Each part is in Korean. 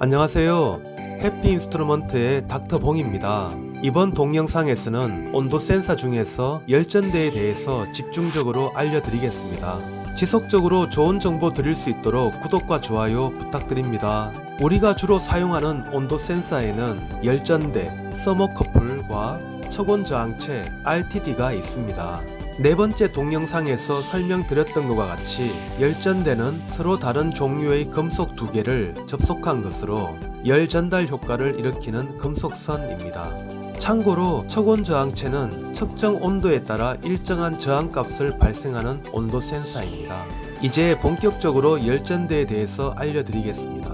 안녕하세요. 해피 인스트루먼트의 닥터 봉입니다. 이번 동영상에서는 온도 센서 중에서 열전대에 대해서 집중적으로 알려드리겠습니다. 지속적으로 좋은 정보 드릴 수 있도록 구독과 좋아요 부탁드립니다. 우리가 주로 사용하는 온도 센서에는 열전대, 서머커플과 척온 저항체 RTD가 있습니다. 네 번째 동영상에서 설명드렸던 것과 같이 열전대는 서로 다른 종류의 금속 두 개를 접속한 것으로 열 전달 효과를 일으키는 금속선입니다. 참고로 척온 저항체는 측정 온도에 따라 일정한 저항값을 발생하는 온도 센서입니다. 이제 본격적으로 열전대에 대해서 알려드리겠습니다.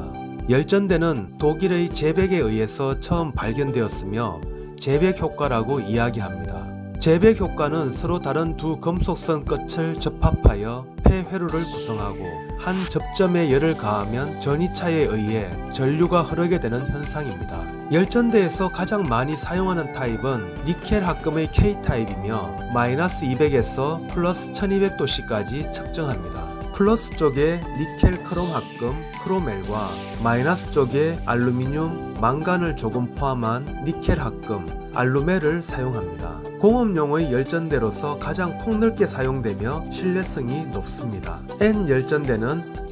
열전대는 독일의 제백에 의해서 처음 발견되었으며 제백 효과라고 이야기합니다. 제백 효과는 서로 다른 두 금속선 끝을 접합하여 폐회로를 구성하고 한 접점에 열을 가하면 전이차에 의해 전류가 흐르게 되는 현상입니다. 열전대에서 가장 많이 사용하는 타입은 니켈 합금의 K타입이며 마이너스 200에서 플러스 1200도씨까지 측정합니다. 플러스 쪽에 니켈 크롬 합금 크로멜과 마이너스 쪽에 알루미늄, 망간을 조금 포함한 니켈 합금 알루멜을 사용합니다. 공업용의 열전대로서 가장 폭넓게 사용되며 신뢰성이 높습니다. N 열전대는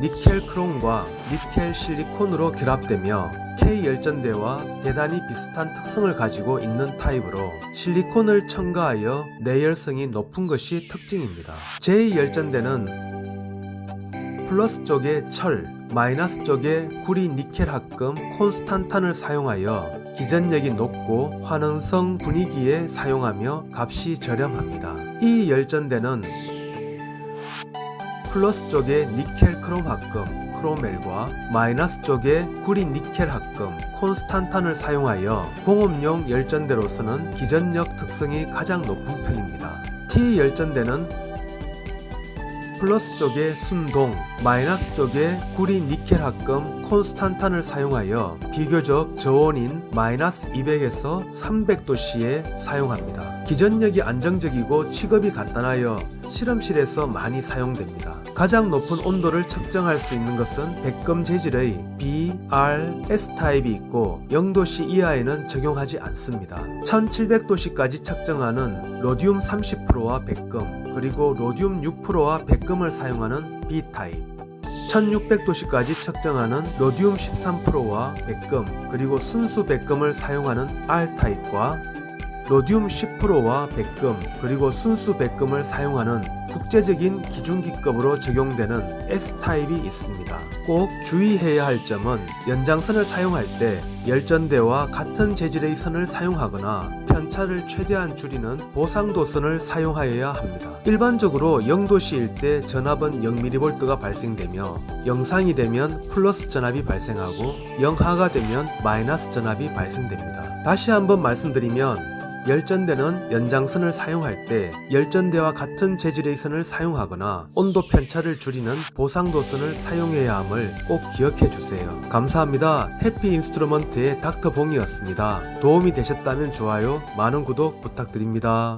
니켈 크롬과 니켈 실리콘으로 결합되며 K 열전대와 대단히 비슷한 특성을 가지고 있는 타입으로 실리콘을 첨가하여 내열성이 높은 것이 특징입니다. J 열전대는 플러스 쪽에 철, 마이너스 쪽에 구리 니켈 합금 콘스탄탄을 사용하여 기전력이 높고 환원성 분위기에 사용하며 값이 저렴합니다. 이 열전대는 플러스 쪽에 니켈 크롬 합금 크로멜과 마이너스 쪽에 구리 니켈 합금 콘스탄탄을 사용하여 공업용 열전대로서는 기전력 특성이 가장 높은 편입니다. T 열전대는 플러스 쪽에 순동, 마이너스 쪽에 구리 니켈 합금 콘스탄탄을 사용하여 비교적 저온인 마이너스 200에서 300도씨에 사용합니다. 기전력이 안정적이고 취급이 간단하여 실험실에서 많이 사용됩니다. 가장 높은 온도를 측정할 수 있는 것은 백금 재질의 B, R, S 타입이 있고 0도씨 이하에는 적용하지 않습니다. 1700도씨까지 측정하는 로디움 30%와 백금, 그리고 로디움 6%와 백금을 사용하는 B 타입. 1600도씨까지 측정하는 로디움 13%와 백금, 그리고 순수 백금을 사용하는 R 타입과 로디움 10%와 백금, 그리고 순수 백금을 사용하는 국제적인 기준기급으로 적용되는 S타입이 있습니다. 꼭 주의해야 할 점은 연장선을 사용할 때 열전대와 같은 재질의 선을 사용하거나 편차를 최대한 줄이는 보상도선을 사용하여야 합니다. 일반적으로 0도씨일 때 전압은 0mV가 발생되며 영상이 되면 플러스 전압이 발생하고 영하가 되면 마이너스 전압이 발생됩니다. 다시 한번 말씀드리면 열전대는 연장선을 사용할 때 열전대와 같은 재질의 선을 사용하거나 온도 편차를 줄이는 보상도선을 사용해야 함을 꼭 기억해 주세요. 감사합니다. 해피 인스트루먼트의 닥터봉이었습니다. 도움이 되셨다면 좋아요, 많은 구독 부탁드립니다.